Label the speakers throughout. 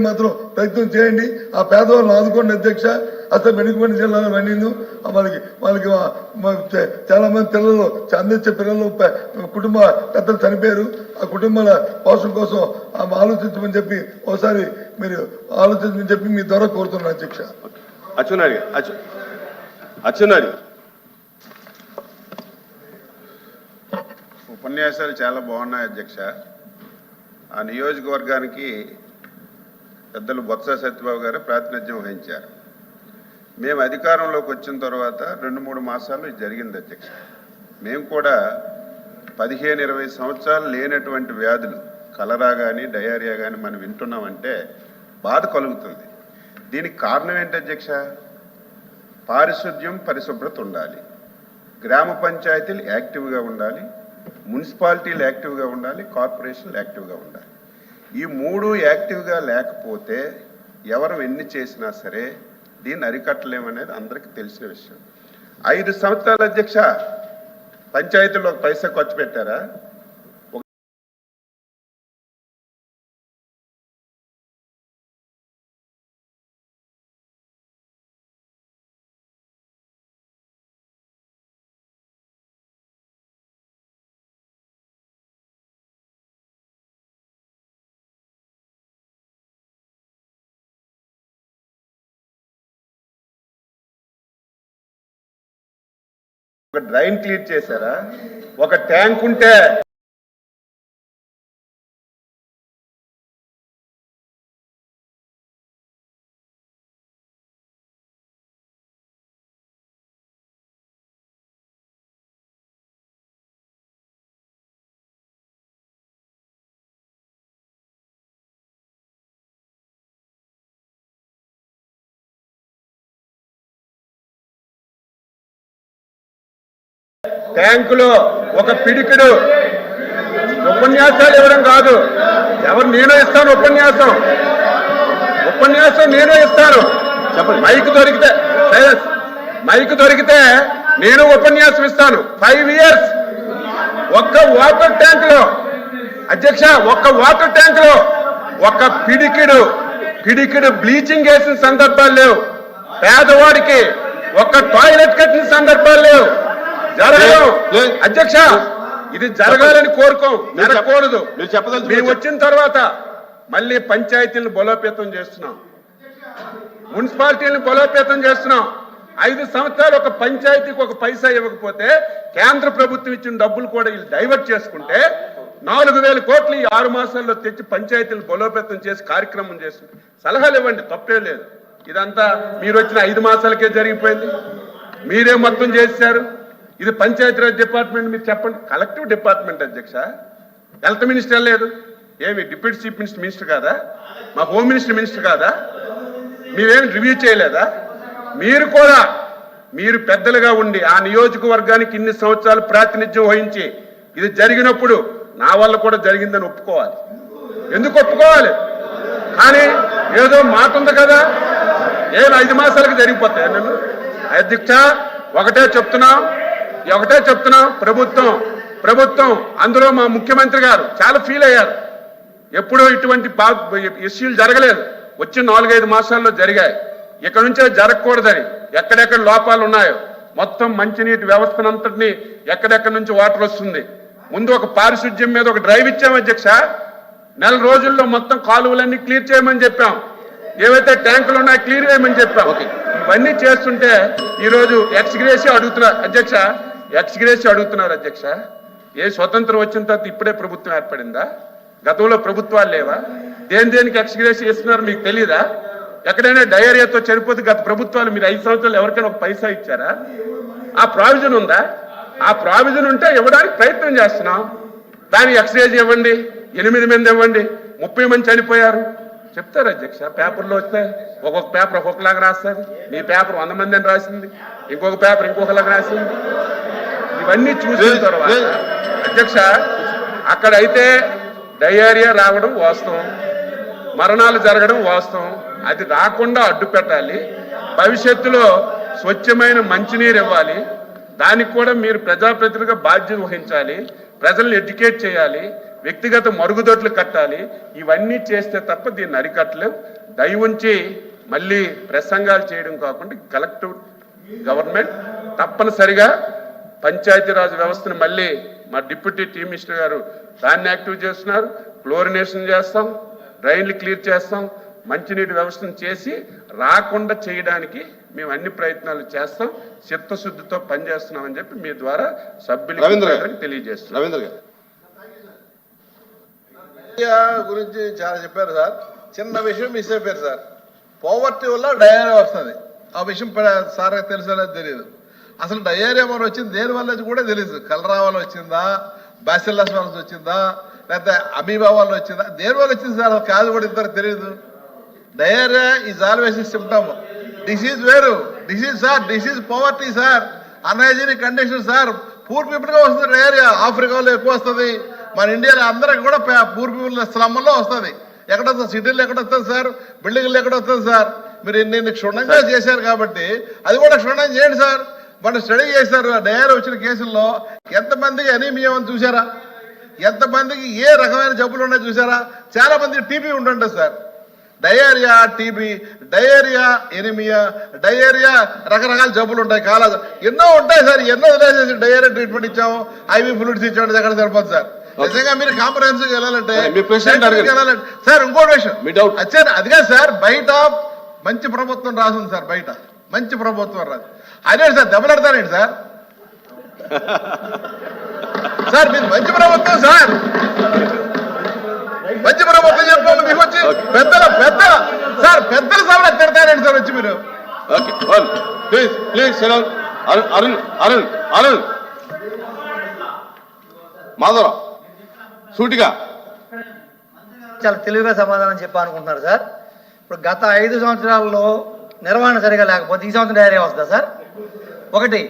Speaker 1: మాత్రం ప్రయత్నం చేయండి. ఆ పేదవాళ్ళని ఆదుకోండి అధ్యక్ష. అసలు వెనుకబడిన జిల్లాలో వెళ్ళింది వాళ్ళకి వాళ్ళకి చాలా మంది పిల్లలు అందించే పిల్లలు కుటుంబ పెద్దలు చనిపోయారు. ఆ కుటుంబాల పోషణ కోసం ఆమె ఆలోచించమని చెప్పి ఒకసారి మీరు ఆలోచించమని చెప్పి మీ ద్వారా కోరుతున్నాను అధ్యక్ష.
Speaker 2: అచ్చునారి అచ్చు అచ్చునారి
Speaker 3: ఉపన్యాసాలు చాలా బాగున్నాయి అధ్యక్ష. ఆ నియోజకవర్గానికి పెద్దలు బొత్స సత్యబాబు గారు ప్రాతినిధ్యం వహించారు. మేము అధికారంలోకి వచ్చిన తర్వాత రెండు మూడు మాసాలు ఇది జరిగింది అధ్యక్ష. మేము కూడా పదిహేను ఇరవై సంవత్సరాలు లేనటువంటి వ్యాధులు కలరా కానీ డయేరియా కానీ మనం వింటున్నామంటే బాధ కలుగుతుంది. దీనికి కారణం ఏంటి అధ్యక్ష? పారిశుద్ధ్యం పరిశుభ్రత ఉండాలి. గ్రామ పంచాయతీలు యాక్టివ్గా ఉండాలి. మున్సిపాలిటీలు యాక్టివ్గా ఉండాలి. కార్పొరేషన్లు యాక్టివ్గా ఉండాలి. ఈ మూడు యాక్టివ్గా లేకపోతే ఎవరు ఎన్ని చేసినా సరే దీన్ని అరికట్టలేమనేది అందరికీ తెలిసిన విషయం. ఐదు సంవత్సరాల అధ్యక్ష పంచాయతీలో ఒక పైసా ఖర్చు పెట్టారా? ఒక డ్రైన్ క్లియర్ చేశారా? ఒక ట్యాంక్ ఉంటే ట్యాంకులో ఒక పిడికిడు. ఉపన్యాసాలు ఇవ్వడం కాదు. ఎవరు నేనే ఇస్తాను ఉపన్యాసం. ఉపన్యాసం నేనే ఇస్తాను. చెప్పండి. మైక్ దొరికితే సైలెన్స్. మైక్ దొరికితే నేను ఉపన్యాసం ఇస్తాను. ఫైవ్ ఇయర్స్ ఒక్క వాటర్ ట్యాంక్లో అధ్యక్ష ఒక్క వాటర్ ట్యాంక్లో ఒక్క పిడికిడు. పిడికిడు బ్లీచింగ్ వేసిన సందర్భాలు లేవు. పేదవాడికి ఒక్క టాయిలెట్ కట్టిన సందర్భాలు లేవు. జరగదు. అధ్యక్ష ఇది జరగాలని కోరుకోం. జరగకూడదు
Speaker 2: మీరు
Speaker 3: వచ్చిన తర్వాత మళ్ళీ పంచాయతీలను బలోపేతం చేస్తున్నాం. మున్సిపాలిటీలను బలోపేతం చేస్తున్నాం. ఐదు సంవత్సరాలు ఒక పంచాయతీకి ఒక పైసా ఇవ్వకపోతే కేంద్ర ప్రభుత్వం ఇచ్చిన డబ్బులు కూడా వీళ్ళు డైవర్ట్ చేసుకుంటే నాలుగు వేల కోట్లు ఈ ఆరు మాసాల్లో తెచ్చి పంచాయతీలను బలోపేతం చేసి కార్యక్రమం చేస్తుంది సలహాలు ఇవ్వండి తప్పే లేదు. ఇదంతా మీరు వచ్చిన ఐదు మాసాలకే జరిగిపోయింది. మీరే మొత్తం చేశారు ఇది పంచాయతీరాజ్ డిపార్ట్మెంట్ మీరు చెప్పండి. కలెక్టివ్ డిపార్ట్మెంట్ అధ్యక్ష. హెల్త్ మినిస్టర్ లేదు. ఏమి డిప్యూటీ చీఫ్ మినిస్టర్ మినిస్టర్ కాదా? మా హోమ్ మినిస్టర్ మినిస్టర్ కాదా? మీరేం రివ్యూ చేయలేదా? మీరు కూడా మీరు పెద్దలుగా ఉండి ఆ నియోజకవర్గానికి ఇన్ని సంవత్సరాలు ప్రాతినిధ్యం వహించి ఇది జరిగినప్పుడు నా వల్ల కూడా జరిగిందని ఒప్పుకోవాలి. ఎందుకు ఒప్పుకోవాలి? కానీ ఏదో మాట ఉంది కదా. ఏం ఐదు మాసాలకు జరిగిపోతాయి నన్ను? అధ్యక్ష ఒకటే చెప్తున్నాం. ఒకటే చెప్తున్నాం ప్రభుత్వం ప్రభుత్వం అందులో మా ముఖ్యమంత్రి గారు చాలా ఫీల్ అయ్యారు. ఎప్పుడూ ఇటువంటి ఇష్యూలు జరగలేదు. వచ్చిన నాలుగైదు మాసాల్లో జరిగాయి. ఇక్కడ నుంచే జరగకూడదని ఎక్కడెక్కడ లోపాలు ఉన్నాయో. మొత్తం మంచినీటి వ్యవస్థనంతటిని ఎక్కడెక్కడి నుంచి వాటర్ వస్తుంది. ముందు ఒక పారిశుధ్యం మీద ఒక డ్రైవ్ ఇచ్చాం అధ్యక్ష. నెల రోజుల్లో మొత్తం కాలువలన్నీ క్లియర్ చేయమని చెప్పాం. ఏవైతే ట్యాంకులు ఉన్నాయో క్లియర్ చేయమని చెప్పాం. ఇవన్నీ చేస్తుంటే ఈరోజు ఎక్స్గ్రేసి అడుగుతున్నారు అధ్యక్ష. ఎక్స్గ్రేస్ అడుగుతున్నారు అధ్యక్ష. ఏ స్వతంత్రం వచ్చిన తర్వాత ఇప్పుడే ప్రభుత్వం ఏర్పడిందా? గతంలో ప్రభుత్వాలు లేవా? దేని దేనికి ఎక్స్గ్రేస్ ఇస్తున్నారు మీకు తెలియదా ఎక్కడైనా డయేరియాతో చనిపోతే గత ప్రభుత్వాలు మీరు ఐదు సంవత్సరాలు ఎవరికైనా ఒక పైసా ఇచ్చారా? ఆ ప్రావిజన్ ఉందా? ఆ ప్రావిజన్ ఉంటే ఇవ్వడానికి ప్రయత్నం చేస్తున్నాం. దానికి ఎక్స్రేజ్ ఇవ్వండి ఎనిమిది మంది ఇవ్వండి ముప్పై మంది చనిపోయారు. చెప్తారు అధ్యక్ష? పేపర్లో వస్తే ఒక్కొక్క పేపర్ ఒక్కొక్కలాగా రాస్తారు. మీ పేపర్ వంద మంది అని రాసింది. ఇంకొక పేపర్ ఇంకొకలాగా రాసింది. ఇవన్నీ చూసిన తర్వాత అధ్యక్ష అక్కడైతే డయేరియా రావడం వాస్తవం మరణాలు జరగడం వాస్తవం అది రాకుండా అడ్డు పెట్టాలి భవిష్యత్తులో స్వచ్ఛమైన మంచినీరు ఇవ్వాలి దానికి కూడా మీరు ప్రజాప్రతినిధిగా బాధ్యత వహించాలి ప్రజల్ని ఎడ్యుకేట్ చేయాలి వ్యక్తిగత మరుగుదొడ్లు కట్టాలి ఇవన్నీ చేస్తే తప్ప దీన్ని అరికట్టలేం. దయ ఉంచి మళ్ళీ ప్రసంగాలు చేయడం కాకుండా కలెక్టివ్ గవర్నమెంట్ తప్పనిసరిగా పంచాయతీరాజ్ వ్యవస్థను మళ్ళీ మా డిప్యూటీ టీమ్ మినిస్టర్ గారు దాన్ని యాక్టివ్ చేస్తున్నారు క్లోరినేషన్ చేస్తాం డ్రైన్లు క్లియర్ చేస్తాం మంచినీటి వ్యవస్థను చేసి రాకుండా చేయడానికి మేము అన్ని ప్రయత్నాలు చేస్తాం చిత్తశుద్ధితో పనిచేస్తున్నామని చెప్పి మీ ద్వారా
Speaker 2: రవీంద్ర గారు.
Speaker 3: సభ్యులకు తెలియజేస్తున్నాం.
Speaker 2: రవీంద్ర గారు.
Speaker 4: ఇండియా గురించి చాలా చెప్పారు సార్. చిన్న విషయం మిస్ అయిపోయారు సార్. పోవర్టీ వల్ల డయేరియా వస్తుంది. ఆ విషయం సార్ తెలుసో లేదో తెలియదు అసలు డయేరియా మన వచ్చింది దేని వల్ల కూడా తెలియదు కలరా వల్ల వచ్చిందా బ్యాసిల్లస్ వల్ల వచ్చిందా లేకపోతే అమీబా వల్ల వచ్చిందా దేని వల్ల వచ్చింది సార్? కాదు కూడా ఇద్దరు తెలియదు diarrhoea is always symptom disease వేరు. Disease sir disease poverty sir unhygienic condition sir poor పీపుల్గా వస్తుంది డయేరియా ఆఫ్రికాలో ఎక్కువ వస్తుంది. మన ఇండియాలో అందరికి కూడా పూర్ పీపుల్ స్లమ్లో వస్తుంది. ఎక్కడ వస్తుంది? సిటీలో ఎక్కడ వస్తుంది సార్ బిల్డింగ్లు ఎక్కడ వస్తుంది సార్ మీరు ఇన్ని క్షుణ్ణంగా చేశారు కాబట్టి అది కూడా క్షుణ్ణం చేయండి సార్ మన స్టడీ చేశారు డయేరియా వచ్చిన కేసుల్లో ఎంతమందికి అనీమియా అని చూసారా ఎంతమందికి ఏ రకమైన జబ్బులు ఉన్నాయో చూసారా చాలా మందికి TB ఉంటుంటుంది sir. Diarrhoea TB diarrhoea anaemia diarrhoea రకరకాల జబ్బులు ఉంటాయి కాల ఎన్నో ఉంటాయి సార్ ఎన్నో వదిలేసేసి డయేరియా ట్రీట్మెంట్ ఇచ్చాము ఐవీ ఫ్లూయిడ్స్ ఇచ్చాము ఎక్కడ సరిపోదు సార్? నిజంగా మీరు కాంప్రహెన్సివ్ వెళ్ళాలంటే
Speaker 2: సరే,
Speaker 4: ఇంకోటి విషయం. అచ్చా అదిగా సార్ బయట మంచి ప్రభుత్వం రాసింది సార్ బయట. మంచి ప్రభుత్వం రాదు. అదే సార్ దెబ్బలాడతారేంటి సార్? సార్ మీరు మంచి ప్రభుత్వం సార్. మంచి ప్రభుత్వం చెప్పండి మీకు వచ్చి పెద్దల పెద్దల సార్ పెద్దల సభలో తిడతారండి సార్ వచ్చి మీరు?
Speaker 2: Please please Arun Arun Arun Arun. Madhavarao సూటిగా.
Speaker 5: చాలా తెలివిగా సమాధానం చెప్పా అనుకుంటున్నారు సార్. ఇప్పుడు గత ఐదు సంవత్సరాల్లో నిర్వహణ సరిగా లేకపోతే ఈ సంవత్సరం డైరియా వస్తుందా సార్? ఒకటి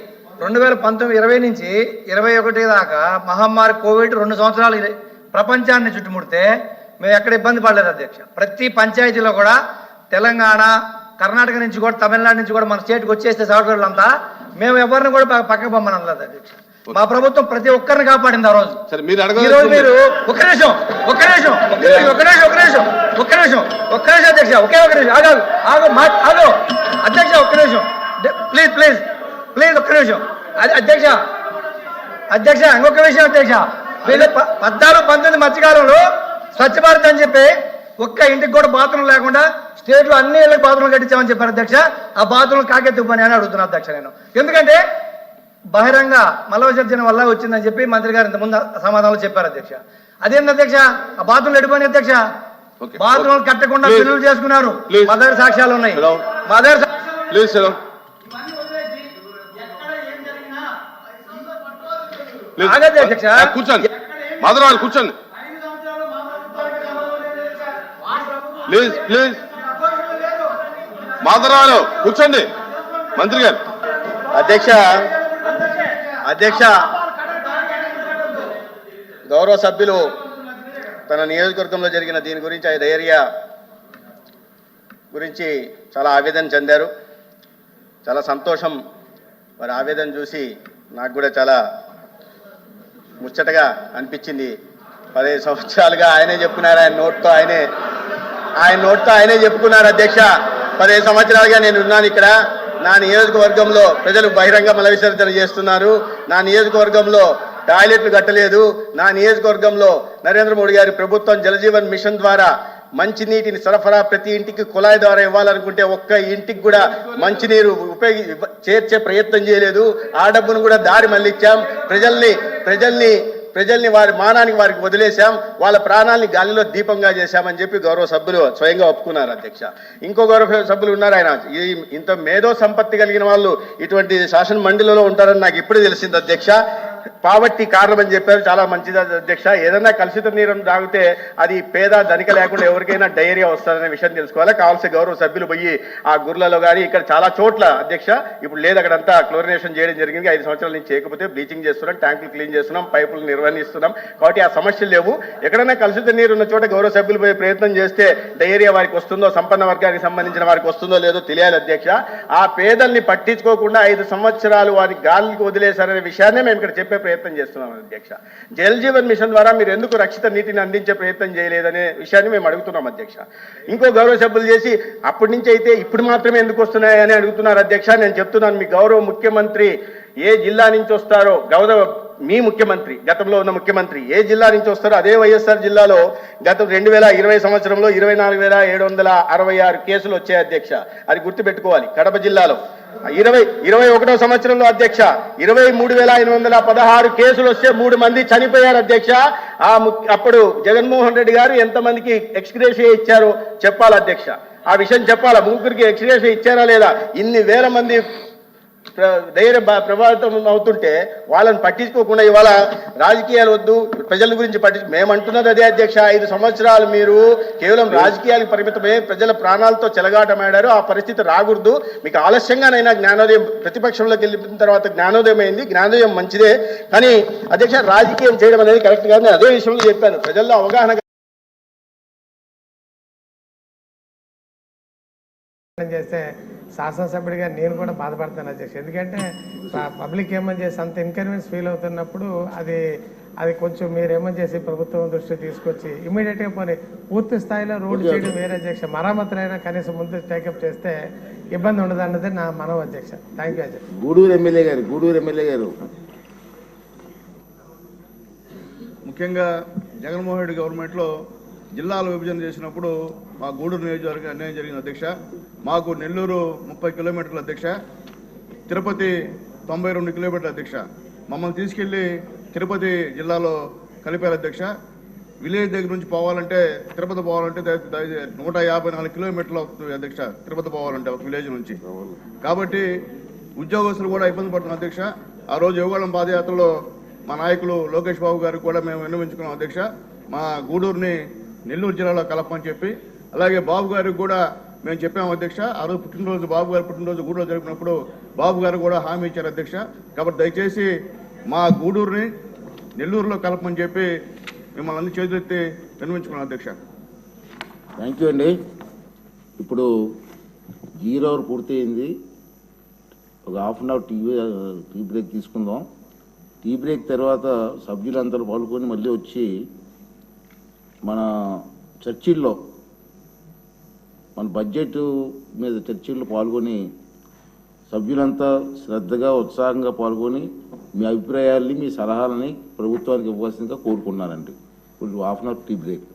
Speaker 5: రెండు వేల పంతొమ్మిది ఇరవై నుంచి ఇరవై ఒకటి దాకా మహమ్మారి కోవిడ్ రెండు సంవత్సరాలు ప్రపంచాన్ని చుట్టుముడితే మేము ఎక్కడ ఇబ్బంది పడలేదు అధ్యక్ష. ప్రతి పంచాయతీలో కూడా తెలంగాణ కర్ణాటక నుంచి కూడా తమిళనాడు నుంచి కూడా మన స్టేట్కి వచ్చేస్తే సాఫ్ట్వేర్లు అంతా మేము ఎవరిని కూడా పక్క- పక్కకు పంపనలేదు అధ్యక్ష. మా ప్రభుత్వం ప్రతి ఒక్కరిని కాపాడింది ఆ రోజు.
Speaker 2: సరే మీరు అడగ
Speaker 5: మీరు ఒక్క నిమిషం ఒక్క నిమిషం ఒక్క నిమిషం ఒక్క నిమిషం ఒక్క నిమిషం ఒక్క నిమిషం అధ్యక్ష ఒకే ఒక నిమిషం ఆగు ఆగు మా ఆగు. అధ్యక్ష ఒక్క నిమిషం. ప్లీజ్ ప్లీజ్ ప్లీజ్ ఒక్క నిమిషం. అధ్యక్ష అధ్యక్ష ఇంకొక విషయం అధ్యక్ష. వీళ్ళు పద్నాలుగు పంతొమ్మిది మధ్యకాలంలో స్వచ్ఛ భారత్ అని చెప్పి ఒక్క ఇంటికి కూడా బాత్రూమ్ లేకుండా స్టేట్లో అన్ని ఇళ్ళకి బాత్రూమ్ కట్టించామని చెప్పారు అధ్యక్ష. ఆ బాత్రూమ్ కాకెత్తు పని అని అడుగుతున్నా అధ్యక్ష నేను. ఎందుకంటే బహిరంగ మల విసర్జన వల్ల వచ్చిందని చెప్పి మంత్రి గారు ఇంతకుముందు సమాధానంలో చెప్పారు అధ్యక్ష. అదేంటి అధ్యక్ష? ఆ బాత్రూమ్ ఎడిపోయిన అధ్యక్ష. బాత్రూమ్ కట్టకుండా. బిల్లులు చేసుకున్నారు.
Speaker 2: Please.
Speaker 5: మా దగ్గర సాక్ష్యాలు ఉన్నాయి.
Speaker 2: Hello.
Speaker 5: మా దగ్గర సాక్ష్యాలు
Speaker 2: ప్లీజ్ కూర్చోండి. మాధవరావు కూర్చోండి. ప్లీజ్ ప్లీజ్ మాధవరావు కూర్చోండి. మంత్రి గారు.
Speaker 6: అధ్యక్ష అధ్యక్ష గౌరవ సభ్యులు తన నియోజకవర్గంలో జరిగిన దీని గురించి ఆ ధైర్య గురించి చాలా ఆవేదన చెందారు. చాలా సంతోషం. వారి ఆవేదన చూసి నాకు కూడా చాలా ముచ్చటగా అనిపించింది. పదిహేను సంవత్సరాలుగా ఆయనే చెప్పుకున్నారు ఆయన నోట్తో ఆయనే ఆయన నోట్తో ఆయనే చెప్పుకున్నారు అధ్యక్ష. పదిహేను సంవత్సరాలుగా నేను ఉన్నాను ఇక్కడ. నా నియోజకవర్గంలో ప్రజలు బహిరంగ మల విసర్జన చేస్తున్నారు. నా నియోజకవర్గంలో టాయిలెట్లు కట్టలేదు. నా నియోజకవర్గంలో నరేంద్ర మోడీ గారి ప్రభుత్వం జలజీవన్ మిషన్ ద్వారా మంచినీటిని సరఫరా ప్రతి ఇంటికి కుళాయి ద్వారా ఇవ్వాలనుకుంటే ఒక్క ఇంటికి కూడా మంచినీరు ఉపయోగి చేర్చే ప్రయత్నం చేయలేదు. ఆ డబ్బును కూడా దారి మళ్ళించాం ప్రజల్ని ప్రజల్ని ప్రజల్ని వారి మానానికి వారికి వదిలేశాం వాళ్ళ ప్రాణాలని గాలిలో దీపంగా చేశామని చెప్పి గౌరవ సభ్యులు స్వయంగా ఒప్పుకున్నారు అధ్యక్ష. ఇంకో గౌరవ సభ్యులు ఉన్నారు ఆయన. ఈ ఇంత మేధో సంపత్తి కలిగిన వాళ్ళు ఇటువంటి శాసన మండలిలో ఉంటారని నాకు ఇప్పుడే తెలిసింది అధ్యక్ష. పావర్టీ కారణం అని చెప్పారు. చాలా మంచిది అధ్యక్ష. ఏదైనా కలుషిత నీరు తాగితే అది పేద ధనిక లేకుండా ఎవరికైనా డైరియా వస్తుందనే విషయం తెలుసుకోవాలి. కావాల్సిన గౌరవ సభ్యులు పోయి ఆ గుర్లలో కానీ ఇక్కడ చాలా చోట్ల అధ్యక్ష ఇప్పుడు లేదు అక్కడంతా క్లోరినేషన్ చేయడం జరిగింది. ఐదు సంవత్సరాల నుంచి చేయకపోతే బ్లీచింగ్ చేస్తున్నాం ట్యాంకులు క్లీన్ చేస్తున్నాం పైపులు నిర్వహిస్తున్నాం. కాబట్టి ఆ సమస్యలు లేవు. ఎక్కడైనా కలుషిత నీరు ఉన్న చోట గౌరవ సభ్యులు పోయి ప్రయత్నం చేస్తే డైరియా వారికి వస్తుందో సంపన్న వర్గానికి సంబంధించిన వారికి వస్తుందో లేదో తెలియాలి అధ్యక్ష. ఆ పేదల్ని పట్టించుకోకుండా ఐదు సంవత్సరాలు వారి గాలికి వదిలేశారనే విషయాన్నే మేము ఇక్కడ చెప్పి చెప్పే ప్రయత్నం చేస్తున్నాం అధ్యక్ష. జల్ జీవన్ మిషన్ ద్వారా మీరు ఎందుకు రక్షిత నీటిని అందించే ప్రయత్నం చేయలేదనే విషయాన్ని మేము అడుగుతున్నాం అధ్యక్ష. ఇంకో గౌరవ సభ్యులు చేసి అప్పటి నుంచి అయితే ఇప్పుడు మాత్రమే ఎందుకు వస్తున్నాయని అడుగుతున్నారు అధ్యక్ష. నేను చెప్తున్నాను మీ గౌరవ ముఖ్యమంత్రి ఏ జిల్లా నుంచి వస్తారో గౌరవ మీ ముఖ్యమంత్రి గతంలో ఉన్న ముఖ్యమంత్రి ఏ జిల్లా నుంచి వస్తారో అదే వైఎస్ఆర్ జిల్లాలో గత రెండు వేల ఇరవై సంవత్సరంలో ఇరవై నాలుగు వేల ఏడు వందల అరవై ఆరు కేసులు వచ్చాయి అధ్యక్ష. అది గుర్తుపెట్టుకోవాలి. కడప జిల్లాలో ఇరవై ఇరవై ఒకటో సంవత్సరంలో అధ్యక్ష ఇరవై మూడు వేల ఎనిమిది వందల పదహారు కేసులు వస్తే మూడు మంది చనిపోయారు అధ్యక్ష. ఆ అప్పుడు జగన్మోహన్ రెడ్డి గారు ఎంతమందికి ఎక్స్గ్రేషియా ఇచ్చారో చెప్పాలి అధ్యక్ష? ఆ విషయం చెప్పాలా? ముగ్గురికి ఎక్స్గ్రేషియా ఇచ్చారా లేదా? ఇన్ని వేల మంది ధైర్య ప్రభావితం అవుతుంటే వాళ్ళని పట్టించుకోకుండా ఇవాళ రాజకీయాలు వద్దు ప్రజల గురించి పట్టించు మేమంటున్నది అదే అధ్యక్ష ఐదు సంవత్సరాలు మీరు కేవలం రాజకీయాలకు పరిమితమే ప్రజల ప్రాణాలతో చెలగాటమాడారు ఆ పరిస్థితి రాకూడదు. మీకు ఆలస్యంగానైనా జ్ఞానోదయం ప్రతిపక్షంలోకి వెళ్ళిన తర్వాత జ్ఞానోదయం అయింది జ్ఞానోదయం మంచిదే. కానీ అధ్యక్ష రాజకీయం చేయడం అనేది కరెక్ట్ కాదు నేను అదే విషయంలో చెప్పాను. ప్రజల్లో అవగాహన
Speaker 7: చేస్తే శాసనసభ్యుడిగా నేను కూడా బాధపడతాను అధ్యక్ష ఎందుకంటే పబ్లిక్ ఏమని చేసి అంత ఇన్కన్వీనియన్స్ ఫీల్ అవుతున్నప్పుడు అది అది కొంచెం మీరు ఏమని చేసి ప్రభుత్వం దృష్టి తీసుకొచ్చి ఇమీడియట్గా పోనీ పూర్తి స్థాయిలో రోడ్డు చేయడం వేరే అధ్యక్ష. మరమ్మతులైనా కనీసం ముందు టేకప్ చేస్తే ఇబ్బంది ఉండదు అన్నది నా మనవ అధ్యక్ష. థ్యాంక్ యూ అధ్యక్ష.
Speaker 8: గూడూరు ఎమ్మెల్యే గారు గూడూరు ఎమ్మెల్యే గారు.
Speaker 9: ముఖ్యంగా జగన్మోహన్ రెడ్డి గవర్నమెంట్లో జిల్లాల విభజన చేసినప్పుడు మా గూడూరు నియోజకవర్గం అన్యాయం జరిగింది అధ్యక్ష. మాకు నెల్లూరు ముప్పై కిలోమీటర్ల అధ్యక్ష. తిరుపతి తొంభై రెండు కిలోమీటర్ల అధ్యక్ష. మమ్మల్ని తీసుకెళ్ళి తిరుపతి జిల్లాలో కలిపారు అధ్యక్ష. విలేజ్ దగ్గర నుంచి పోవాలంటే తిరుపతి పోవాలంటే నూట యాభై నాలుగు కిలోమీటర్లు అవుతుంది అధ్యక్ష తిరుపతి పోవాలంటే ఒక విలేజ్ నుంచి. కాబట్టి ఉద్యోగస్తులు కూడా ఇబ్బంది పడుతున్నారు అధ్యక్ష. ఆ రోజు యువగళం పాదయాత్రలో మా నాయకులు లోకేష్ బాబు గారికి కూడా మేము విన్నవించుకున్నాం అధ్యక్ష. మా గూడూరుని నెల్లూరు జిల్లాలో కలపమని చెప్పి అలాగే బాబు గారికి కూడా మేము చెప్పాము అధ్యక్ష. ఆ రోజు పుట్టినరోజు బాబు గారు పుట్టినరోజు గూడూరు జరిపినప్పుడు బాబు గారు కూడా హామీ ఇచ్చారు అధ్యక్ష. కాబట్టి దయచేసి మా గూడూరుని నెల్లూరులో కలపమని చెప్పి మిమ్మల్ని అన్ని చేతులెత్తి విన్నవించుకున్నాం అధ్యక్ష.
Speaker 8: థ్యాంక్ యూ అండి. ఇప్పుడు జీరో అవర్ పూర్తయింది. ఒక half an hour tea tea break తీసుకుందాం. టీ బ్రేక్ తర్వాత సభ్యులందరూ పాల్గొని మళ్ళీ వచ్చి మన చర్చిల్లో మన బడ్జెట్ మీద చర్చిల్లో పాల్గొని సభ్యులంతా శ్రద్ధగా ఉత్సాహంగా పాల్గొని మీ అభిప్రాయాల్ని మీ సలహాలని ప్రభుత్వానికి ఇవ్వాల్సిందిగా కోరుకున్నానండి ఇప్పుడు half an hour tea break.